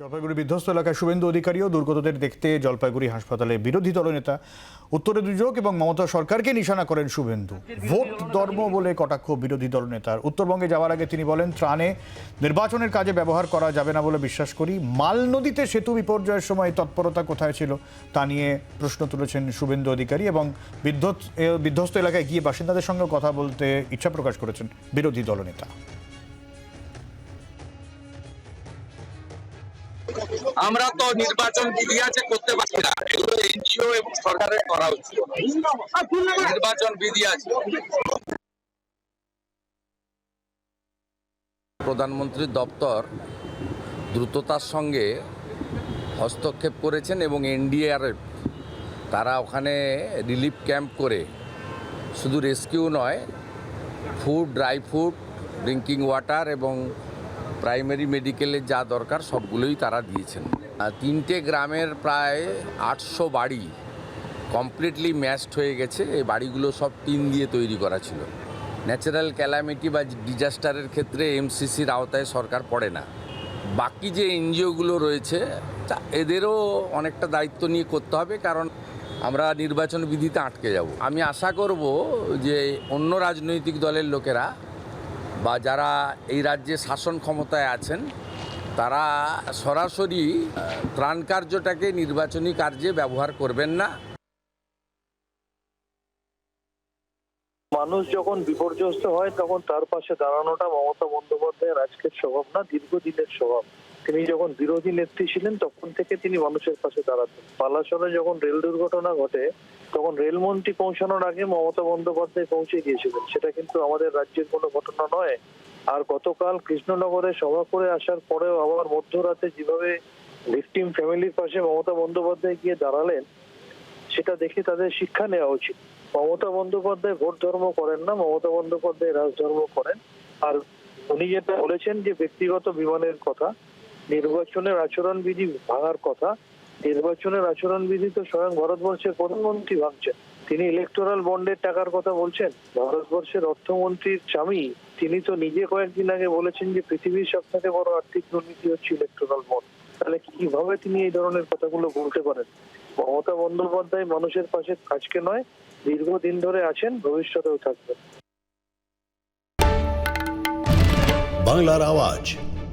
জলপাইগুড়ি বিধ্বস্ত এলাকায় শুভেন্দু অধিকারীও দুর্গতদের দেখতে জলপাইগুড়ি হাসপাতালে বিরোধী দলনেতা উত্তরে দুর্যোগ এবং মমতা সরকারকে নিশানা করেন শুভেন্দু। ভোট ধর্ম বলে কটাক্ষ বিরোধী দলনেতার। উত্তরবঙ্গে যাওয়ার আগে তিনি বলেন, ত্রাণে নির্বাচনের কাজে ব্যবহার করা যাবে না বলে বিশ্বাস করি। মাল নদীতে সেতু বিপর্যয়ের সময় তৎপরতা কোথায় ছিল তা নিয়ে প্রশ্ন তুলেছেন শুভেন্দু অধিকারী এবং বিধ্বস্ত বিধ্বস্ত এলাকায় গিয়ে বাসিন্দাদের সঙ্গে কথা বলতে ইচ্ছা প্রকাশ করেছেন বিরোধী দলনেতা। আমরা তো নির্বাচন বিধি আছে, করতে পারছি না। এগুলো এনজিও এবং সরকারের করা উচিত। নির্বাচন বিধি আছে। প্রধানমন্ত্রীর দপ্তর দ্রুততার সঙ্গে হস্তক্ষেপ করেছেন এবং এনডিআরএফ তারা ওখানে রিলিফ ক্যাম্প করে। শুধু রেস্কিউ নয়, food, dry food, drinking water এবং প্রাইমারি মেডিকেলের যা দরকার সবগুলোই তারা দিয়েছেন। তিনটে গ্রামের প্রায় আটশো বাড়ি কমপ্লিটলি ম্যাশড হয়ে গেছে। এই বাড়িগুলো সব টিন দিয়ে তৈরি করা ছিল। ন্যাচারাল ক্যালামিটি বা ডিজাস্টারের ক্ষেত্রে এমসিসির আওতায় সরকার পড়ে না। বাকি যে এনজিওগুলো রয়েছে এদেরও অনেকটা দায়িত্ব নিয়ে করতে হবে, কারণ আমরা নির্বাচন বিধিতে আটকে যাব। আমি আশা করব যে অন্য রাজনৈতিক দলের লোকেরা বা যারা এই রাজ্যে শাসন ক্ষমতায় আছেন, তারা সরাসরি ত্রাণ কার্যটাকে নির্বাচনী কার্যে ব্যবহার করবেন না। মানুষ যখন বিপর্যস্ত হয়, তখন তার পাশে দাঁড়ানোটা মমতা বন্দ্যোপাধ্যায়ের আজকের স্বভাব না, দীর্ঘদিনের স্বভাব। তিনি যখন বিরোধী নেত্রী ছিলেন, তখন থেকে তিনি মানুষের পাশে দাঁড়াতেন। পালাসরে যখন রেল দুর্ঘটনা ঘটে, তখন রেলমন্ত্রী পৌঁছানোর আগে মমতা বন্দ্যোপাধ্যায় পৌঁছে গিয়েছিলেন। সেটা কিন্তু আমাদের রাজ্যের কোনো ঘটনা নয়। আর গতকাল কৃষ্ণনগরে সভা করে আসার পরেও আবার মধ্যরাতে যেভাবে ভিকটিম ফ্যামিলির পাশে মমতা বন্দ্যোপাধ্যায় গিয়ে দাঁড়ালেন, সেটা দেখে তাদের শিক্ষা নেওয়া উচিত। মমতা বন্দ্যোপাধ্যায় ভোট ধর্ম করেন না, মমতা বন্দ্যোপাধ্যায় রাজধর্ম করেন। আর উনি যেটা বলেছেন যে ব্যক্তিগত বিমানের কথা নির্বাচনের আচরণবিধি ভাঙার কথা। নির্বাচনের আচরণবিধি তো স্বয়ং ভারতবর্ষের প্রধানমন্ত্রী ভাঙছেন। তিনি ইলেকটোরাল বন্ডের টাকার কথা বলছেন। ভারতবর্ষের অর্থমন্ত্রীর স্বামী, তিনি তো নিজে কয়েকদিন আগে বলেছেন যে পৃথিবীর সব থেকে বড় আর্থিক দুর্নীতি হচ্ছে ইলেকটোরাল বন্ড তাহলে কীভাবে তিনি এই ধরনের কথাগুলো বলতে পারেন? মমতা বন্দ্যোপাধ্যায় মানুষের পাশে আজকে নয়, দীর্ঘদিন ধরে আছেন, ভবিষ্যতেও থাকবেন। বাংলার আওয়াজ।